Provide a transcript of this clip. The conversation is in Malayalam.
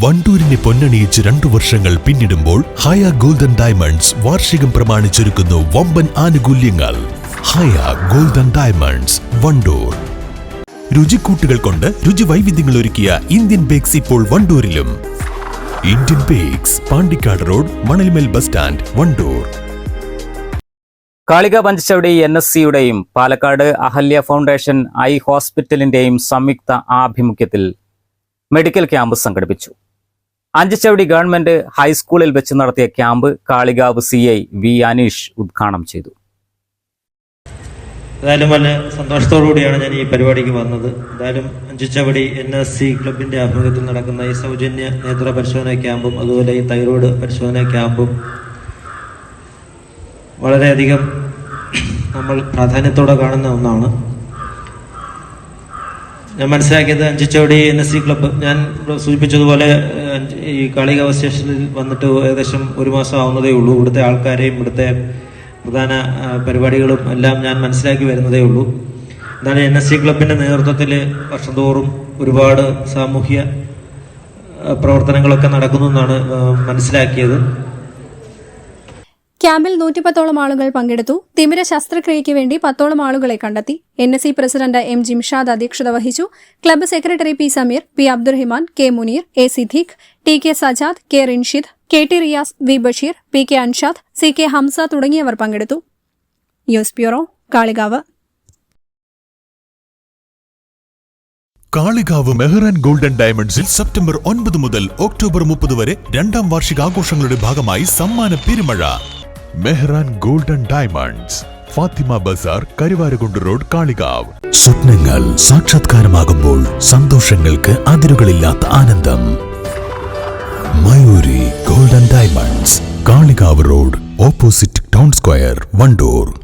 വണ്ടൂരിനെ പൊന്നണിയിച്ച് രണ്ടു വർഷങ്ങൾ പിന്നിടുമ്പോൾ ഹയ ഗോൾഡൻ ഡയമണ്ട്സ് വാർഷികം പ്രമാണിച്ചൊരുക്കുന്നു വമ്പൻ ആനുകൂല്യങ്ങൾ. Haya golden diamonds Wandoor. രുചിക്കൂട്ടുകൾ കൊണ്ട് രുചി വൈവിധ്യങ്ങൾ ഒരുക്കിയ ഇന്ത്യൻ ബേക്സ് ഇപ്പോൾ വണ്ടൂരിലും. Indian bakes Pandikkad road Manalmel bus stand Wandoor. കാളിക Panchavadi N S സിയുടെയും പാലക്കാട് അഹല്യ ഫൗണ്ടേഷൻ ഐ ഹോസ്പിറ്റലിന്റെയും സംയുക്ത ആഭിമുഖ്യത്തിൽ മെഡിക്കൽ ക്യാമ്പ് സംഘടിപ്പിച്ചു. അഞ്ചുചവടി ഗവൺമെന്റ് ഹൈസ്കൂളിൽ വെച്ച് നടത്തിയ camp Kalikavu C I V Aneesh ഉദ്ഘാടനം ചെയ്തു. എന്തായാലും വളരെ സന്തോഷത്തോടു കൂടിയാണ് ഞാൻ ഈ പരിപാടിക്ക് വന്നത്. എന്തായാലും അഞ്ചുച്ചവടി എൻ എസ് സി ക്ലബിന്റെ ആഭിമുഖ്യത്തിൽ നടക്കുന്ന ഈ സൗജന്യ നേത്ര പരിശോധന ക്യാമ്പും അതുപോലെ ഈ തൈറോയ്ഡ് പരിശോധന ക്യാമ്പും വളരെയധികം നമ്മൾ പ്രാധാന്യത്തോടെ കാണുന്ന ഒന്നാണ്. ഞാൻ മനസ്സിലാക്കിയത് അഞ്ചിച്ചോടി എൻ എസ് സി ക്ലബ്ബ് ഞാൻ സൂചിപ്പിച്ചതുപോലെ ഈ കാളികാവ് സ്റ്റേഷനിൽ വന്നിട്ട് ഏകദേശം ഒരു മാസം ആവുന്നതേ ഉള്ളൂ. ഇവിടുത്തെ ആൾക്കാരെയും ഇവിടുത്തെ പ്രധാന പരിപാടികളും എല്ലാം ഞാൻ മനസ്സിലാക്കി വരുന്നതേ ഉള്ളൂ. എന്താണ് എൻ എസ് സി ക്ലബിന്റെ നേതൃത്വത്തിൽ വർഷം തോറും ഒരുപാട് സാമൂഹ്യ പ്രവർത്തനങ്ങളൊക്കെ നടക്കുന്നു എന്നാണ് മനസ്സിലാക്കിയത്. ക്യാമ്പിൽ നൂറ്റിപ്പത്തോളം ആളുകൾ പങ്കെടുത്തു. തിമിര ശസ്ത്രക്രിയയ്ക്ക് വേണ്ടി പത്തോളം ആളുകളെ കണ്ടെത്തി. N S C president M Jimshad അധ്യക്ഷത വഹിച്ചു. Club secretary P Sameer P Abdurahiman K Muneer A Siddique T K Sajad K Rinshid K T Riyas V Basheer P K Anshad C K Hamza തുടങ്ങിയവർ പങ്കെടുത്തു. News bureau Kalikavu. Kalikavu Mehran golden ഡയമണ്ട്സിൽ സെപ്റ്റംബർ ഒൻപത് മുതൽ ഒക്ടോബർ മുപ്പത് വരെ രണ്ടാം വാർഷികാഘോഷങ്ങളുടെ ഭാഗമായി സമ്മാന പെരുമഴ. Mehran golden diamonds Fathima Bazar Karuvarakundu road Kalikavu. സ്വപ്നങ്ങൾ സാക്ഷാത്കാരമാകുമ്പോൾ സന്തോഷങ്ങൾക്ക് അതിരുകളില്ലാത്ത ആനന്ദം. Mayoori golden diamonds Kalikavu road opposite town square Wandoor.